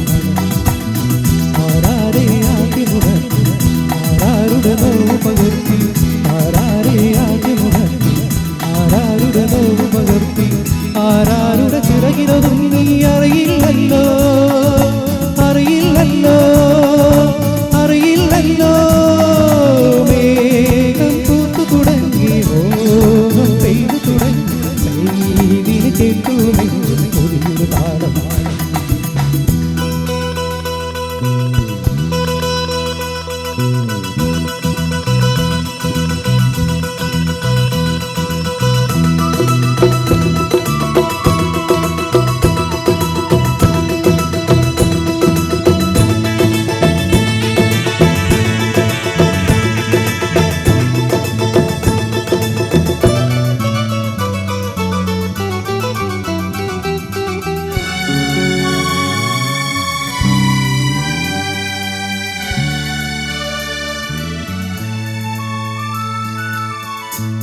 താളം ആരാരെ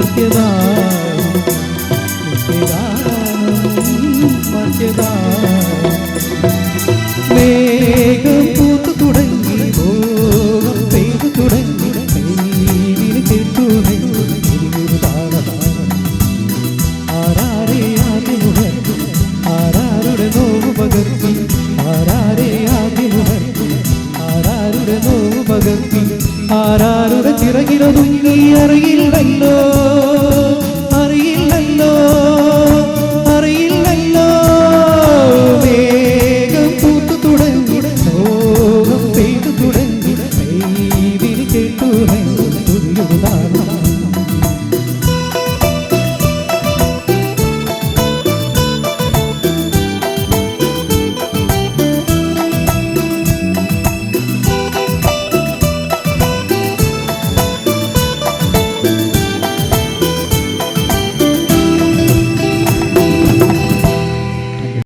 നിത്യഗാനം മർത്യദാനം മേഘം പൂത്തു തുടങ്ങി മോഹം പെയ്തു തുടങ്ങി പെയ്തിന് കേട്ടു ആരാരെ ആദ്യമുണർത്തി ആരാരുടെ നോവ് പകർത്തി ആരാരെ ആദ്യമുണർത്തി ആരാരുടെ നോവ് ആരാരുടെ ചിറകിലൊതുങ്ങി അറിയില്ലല്ലോ.